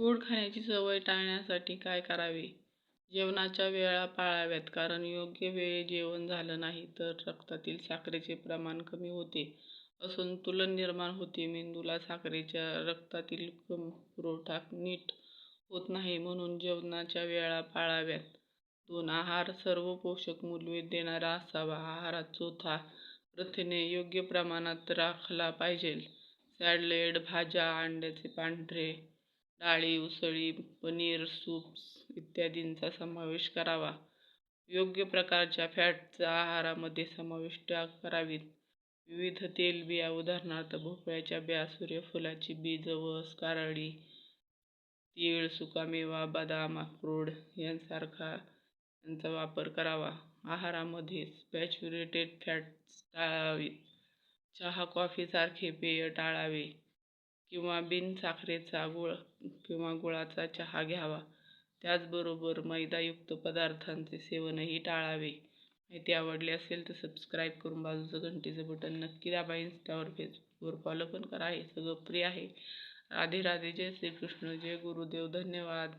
गोड खाण्याची सवय टाळण्यासाठी काय करावे? जेवणाच्या वेळा पाळाव्यात कारण योग्य वेळी जेवण झालं नाही तर रक्तातील साखरेचे प्रमाण कमी होते. असंतुलन निर्माण होते. मेंदूला साखरेच्या रक्तातील पुरवठा नीट होत नाही म्हणून जेवणाच्या वेळा पाळाव्यात. दोन आहार सर्व पोषक मूल्य देणारा असावा. आहारात चोथा प्रथिने योग्य प्रमाणात राखला पाहिजे. सॅडलेड भाज्या अंड्याचे पांढरे डाळी उसळी पनीर सूप्स इत्यादींचा समावेश करावा. योग्य प्रकारच्या फॅटचा आहारामध्ये समाविष्ट करावीत. विविध तेलबिया उदाहरणार्थ भोपळ्याच्या बिया सूर्यफुलाची बीज वस कारळी तीळ सुकामेवा बदाम अक्रोड यांसारखा यांचा वापर करावा. आहारामध्ये सॅच्युरेटेड फॅट्स टाळावीत. चहा कॉफीसारखे पेय टाळावे. किंवा बिनसाखरेचा गुळ किंवा गुळाचा चहा घ्यावा. त्याचबरोबर मैदायुक्त पदार्थांचे सेवनही टाळावे. माहिती आवडली असेल तर सबस्क्राईब करून बाजूचं घंटीचं बटन नक्की दाबा. इंस्टावर फेसबुकवर फॉलो पण करा. हे सगळं फ्री आहे. राधे राधे जय श्रीकृष्ण. जय गुरुदेव. धन्यवाद.